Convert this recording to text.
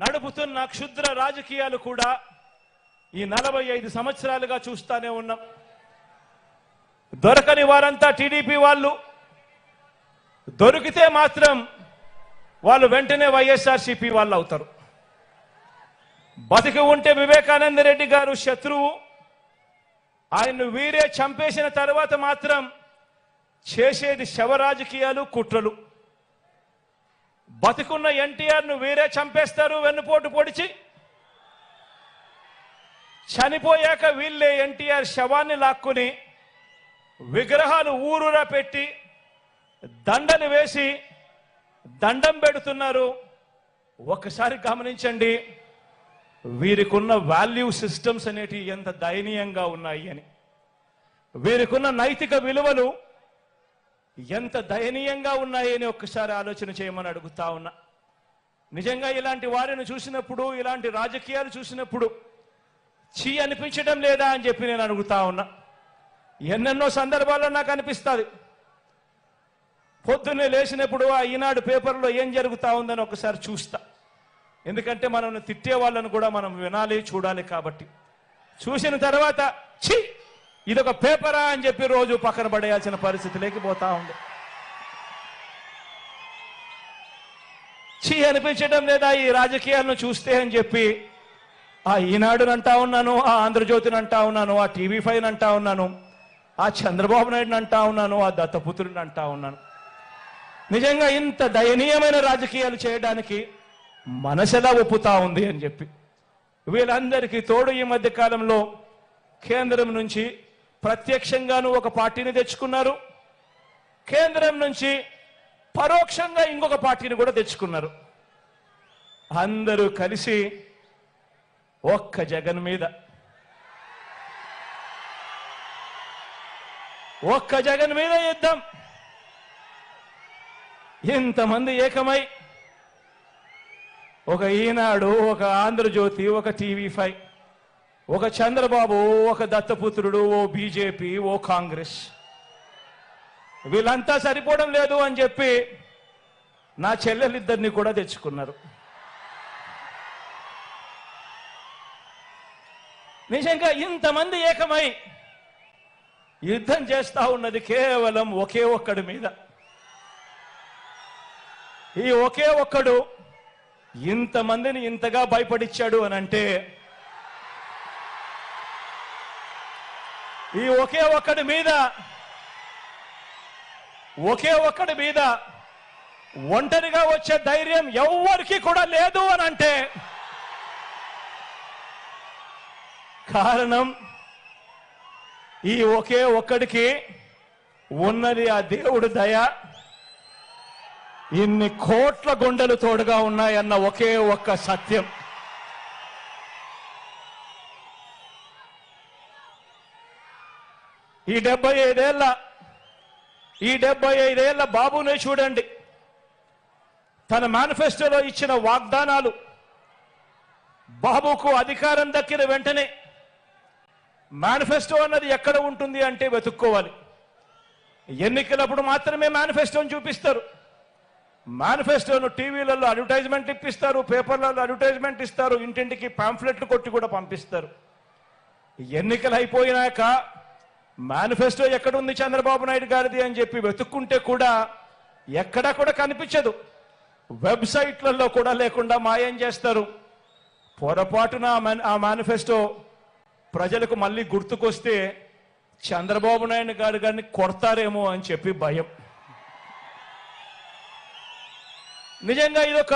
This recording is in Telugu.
నడుపుతున్న క్షుద్ర రాజకీయాలు కూడా ఈ నలభై ఐదు సంవత్సరాలుగా చూస్తానే ఉన్నాం. దొరకని వారంతా టీడీపీ వాళ్ళు దొరికితే మాత్రం వాళ్ళు వెంటనే వైఎస్ఆర్సీపీ వాళ్ళు అవుతారు. బతికి ఉంటే వివేకానంద రెడ్డి గారు శత్రువు ఆయన్ను వీరే చంపేసిన తర్వాత మాత్రం చేసేది శవ రాజకీయాలు కుట్రలు. బతికున్న ఎన్టీఆర్ను వీరే చంపేస్తారు వెన్నుపోటు పొడిచి. చనిపోయాక వీళ్ళే ఎన్టీఆర్ శవాన్ని లాక్కుని విగ్రహాలు ఊరూరా పెట్టి దండలు వేసి దండం పెడుతున్నారు. ఒకసారి గమనించండి వీరికున్న వాల్యూ సిస్టమ్స్ అనేటివి ఎంత దయనీయంగా ఉన్నాయి అని. వీరికున్న నైతిక విలువలు ఎంత దయనీయంగా ఉన్నాయని ఒక్కసారి ఆలోచన చేయమని అడుగుతా ఉన్నా. నిజంగా ఇలాంటి వారిని చూసినప్పుడు ఇలాంటి రాజకీయాలు చూసినప్పుడు చీ అనిపించడం లేదా అని చెప్పి నేను అడుగుతా ఉన్నా. ఎన్నెన్నో సందర్భాల్లో నాకు అనిపిస్తుంది. పొద్దున్నే లేచినప్పుడు ఆ ఈనాడు పేపర్లో ఏం జరుగుతా ఉందని ఒకసారి చూస్తా. ఎందుకంటే మనం తిట్టే వాళ్ళను కూడా మనం వినాలి చూడాలి కాబట్టి. చూసిన తర్వాత ఛీ ఇదొక పేపరా అని చెప్పి రోజు పక్కన పడేయాల్సిన పరిస్థితి లేకపోతా ఉంది. చీ అనిపించడం లేదా ఈ రాజకీయాలను చూస్తే అని చెప్పి ఆ ఈనాడుని అంటా ఉన్నాను ఆ ఆంధ్రజ్యోతిని అంటా ఉన్నాను ఆ టీవీ ఫైవ్ అంటా ఉన్నాను ఆ చంద్రబాబు నాయుడుని అంటా ఉన్నాను ఆ దత్తపుత్రుని అంటా ఉన్నాను. నిజంగా ఇంత దయనీయమైన రాజకీయాలు చేయడానికి మనసెలా ఒప్పుతా ఉంది అని చెప్పి. వీళ్ళందరికీ తోడు ఈ మధ్య కాలంలో కేంద్రం నుంచి ప్రత్యక్షంగాను ఒక పార్టీని తెచ్చుకున్నారు. కేంద్రం నుంచి పరోక్షంగా ఇంకొక పార్టీని కూడా తెచ్చుకున్నారు. అందరూ కలిసి ఒక్క జగన్ మీద. ఒక్క జగన్ మీద యుద్ధం. ఇంతమంది ఏకమై ఒక ఈనాడు ఒక ఆంధ్రజ్యోతి ఒక టీవీ ఫైవ్. ఒక చంద్రబాబు ఒక దత్తపుత్రుడు ఓ బీజేపీ ఓ కాంగ్రెస్. వీళ్ళంతా సరిపోవడం లేదు అని చెప్పి నా చెల్లెలిద్దరిని కూడా తెచ్చుకున్నారు. నిజంగా ఇంతమంది ఏకమై యుద్ధం చేస్తా ఉన్నది కేవలం ఒకే ఒక్కడి మీద. ఈ ఒకే ఒక్కడు ఇంతమందిని ఇంతగా భయపడిచ్చాడు అని అంటే ఈ ఒకే ఒక్కడి మీద ఒకే ఒక్కడి మీద ఒంటరిగా వచ్చే ధైర్యం ఎవ్వరికి కూడా లేదు అని అంటే కారణం ఈ ఒకే ఒక్కడికి ఉన్నది ఆ దేవుడు దయ. ఇన్ని కోట్ల గుండెలు తోడుగా ఉన్నాయన్న ఒకే ఒక్క సత్యం. ఈ డెబ్బై ఐదేళ్ళ ఈ డెబ్బై ఐదేళ్ళ బాబునే చూడండి. తన మేనిఫెస్టోలో ఇచ్చిన వాగ్దానాలు బాబుకు అధికారం దక్కిన వెంటనే మేనిఫెస్టో అన్నది ఎక్కడ ఉంటుంది అంటే వెతుక్కోవాలి. ఎన్నికలప్పుడు మాత్రమే మేనిఫెస్టోని చూపిస్తారు. మేనిఫెస్టోను టీవీలలో అడ్వర్టైజ్మెంట్ ఇప్పిస్తారు పేపర్లలో అడ్వర్టైజ్మెంట్ ఇస్తారు ఇంటింటికి పాంఫ్లెట్లు కొట్టి కూడా పంపిస్తారు. ఎన్నికలు అయిపోయినాక మేనిఫెస్టో ఎక్కడుంది చంద్రబాబు నాయుడు గారిది అని చెప్పి వెతుక్కుంటే కూడా ఎక్కడా కూడా కనిపించదు. వెబ్సైట్లలో కూడా లేకుండా మాయం చేస్తారు. పొరపాటున ఆ ఆ మేనిఫెస్టో ప్రజలకు మళ్ళీ గుర్తుకొస్తే చంద్రబాబు నాయుడు గారు గారిని కొడతారేమో అని చెప్పి భయం. నిజంగా ఇదొక